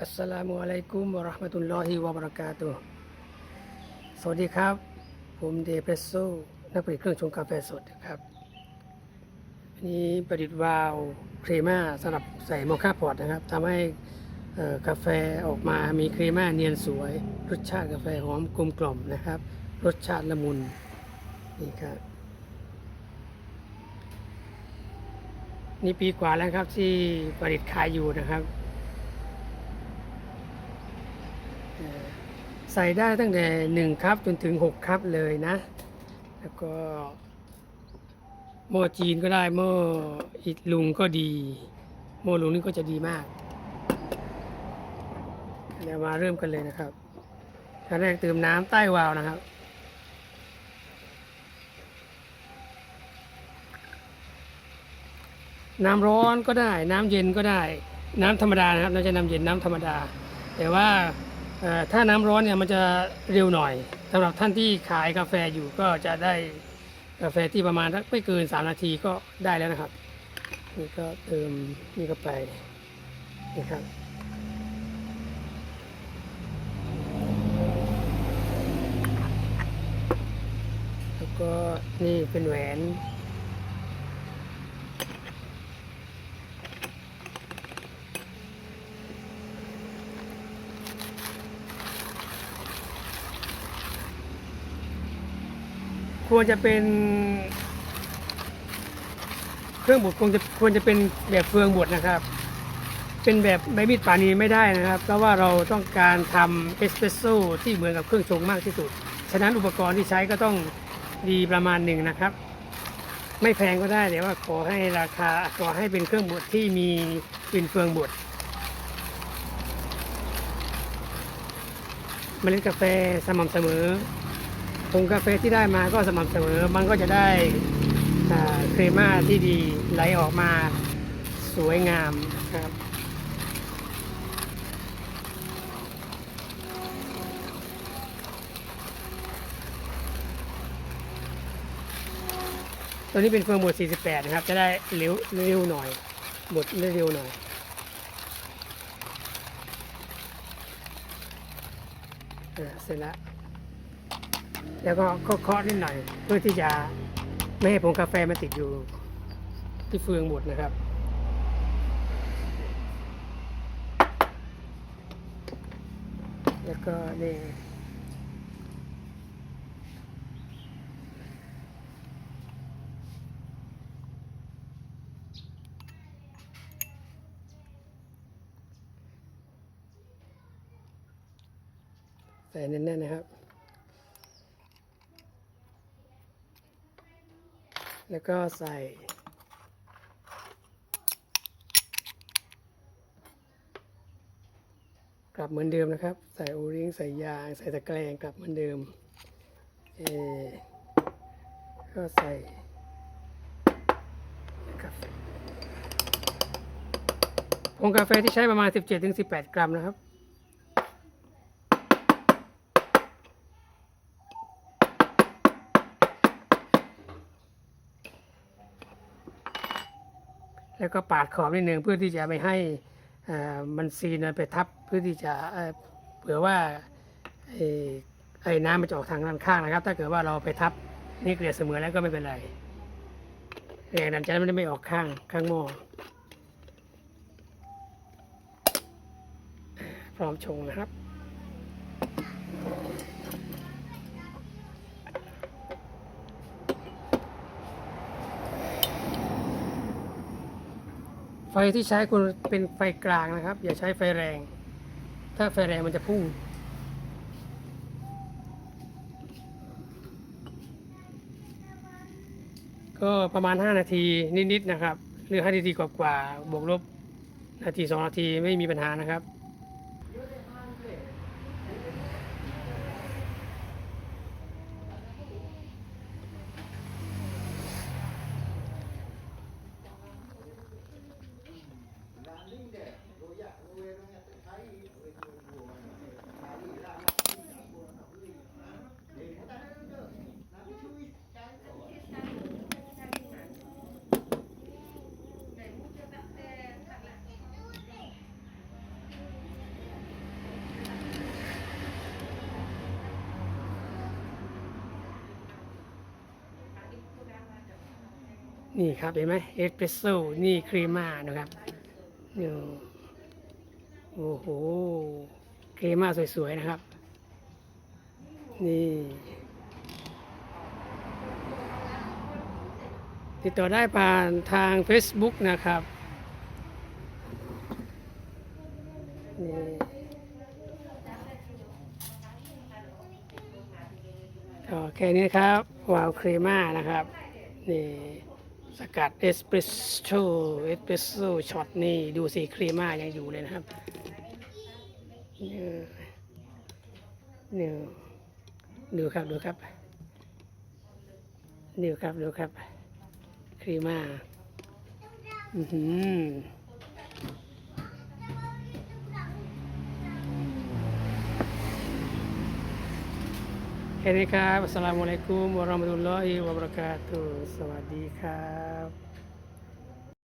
อัสสลามุอะลัยกุมวะราะห์มะตุลลอฮิวะบะเราะกาตุสวัสดีครับ ผมเดเพรสโซนักผลิตเครื่องชงกาแฟสดครับวันนี้ประดิษฐ์วาล์วครีม่าสำหรับใส่โมคาพอตนะครับทำให้กาแฟออกมามีครีม่าเนียนสวย รสชาติกาแฟหอมกลมกล่อมนะครับ รสชาติละมุนนี่ครับนี่ปีกว่าแล้วครับที่ผลิตขายอยู่นะครับเอ่อ ใส่ได้ตั้งแต่หนึ่งครับจนถึงหกครับเลยนะ แล้วก็หม้อจีนก็ได้หม้ออิดลุงก็ดีหม้อลุงนี่ก็จะดีมากเดี๋ยวมาเริ่มกันเลยนะครับขั้นแรกเติมน้ำใต้วาล์วนะครับน้ำร้อนก็ได้ น้ำเย็นก็ได้ น้ำธรรมดานะครับ เราจะน้ำเย็นน้ำธรรมดา แต่ว่า ถ้าน้ำร้อนเนี่ยมันจะเร็วหน่อยสำหรับท่านที่ขายกาแฟอยู่ก็จะได้กาแฟที่ประมาณไม่เกิน 3 นาทีก็ได้แล้วนะครับ นี่ก็เติมนี่เข้าไปนี่ครับแล้วก็นี่เป็นแหวน ควรจะเป็นเครื่องบดควรจะควรจะเป็นแบบเฟืองบดนะครับ เป็นแบบใบมีดป่านีไม่ได้นะครับ เพราะว่าเราต้องการทำเอสเปรสโซ่ที่เหมือนกับเครื่องชงมากที่สุด ฉะนั้นอุปกรณ์ที่ใช้ก็ต้องดีประมาณหนึ่งนะครับ ไม่แพงก็ได้แต่ว่าขอให้ราคาขอให้เป็นเครื่องบดที่มีเป็นเฟืองบดเมล็ดกาแฟสม่ำเสมอ ผงกาแฟที่ได้มาก็สม่ำเสมอ มันก็จะได้เครม่าที่ดีไหลออกมาสวยงามครับตัวนี้เป็นเฟืองบด48 นะครับ จะได้เร็วเร็วหน่อยบดเร็วหน่อย เสร็จแล้ว แล้วก็เคาะนิดหน่อย เพื่อที่จะไม่ให้ผงกาแฟมันติดอยู่ที่เฟืองบดนะครับ แล้วก็นี่ใส่แน่นๆนะครับ แล้วก็ใส่กลับเหมือนเดิมนะครับ ใส่โอริงใส่ยาง ใส่ตะแกรงกลับเหมือนเดิมเอก็ใส่กาแฟผงกาแฟที่ใช้ประมาณ 17-18 กรัมนะครับ แล้วก็ปาดขอบนิดนึงเพื่อที่จะไม่ให้มันซีนไปทับเพื่อที่จะเผื่อว่าไอ้น้ำมันจะออกทางด้านข้างนะครับ ถ้าเกิดว่าเราไปทับนี่เกลียดเสมอแล้วก็ไม่เป็นไรแรงดันใจมันไม่ออกข้างข้างหม้อพร้อมชงนะครับ ไฟที่ใช้คุณเป็นไฟกลางนะครับ อย่าใช้ไฟแรง ถ้าไฟแรงมันจะพุ่ง ก็ประมาณ 5 นาทีนิดๆนะครับ หรือ5นาทีกว่าๆบวกลบนาที 2 นาทีไม่มีปัญหานะครับ นี่ครับเห็นไหมเอสเปรสโซ่นี่ครีม่านะครับนี่โอ้โหครีม่าสวยๆนะครับ นี่ติดต่อได้ผ่านทาง Facebook นะครับนี่ก็แค่นี้ครับวาวครีม่านะครับ นี่ สกัดเอสเปรสโซ่เอสเปรสโซ่ช็อตนี่ดูสีครีม่ายังอยู่เลยนะครับนี่นี่ดูครับดูครับดูครับดูครับครีม่าอือหือ แค่นี้ครับอัสสลามุอะลัยกุมวะเราะมะตุลลอฮิวะบะเราะกาตุฮ์สวัสดีครับ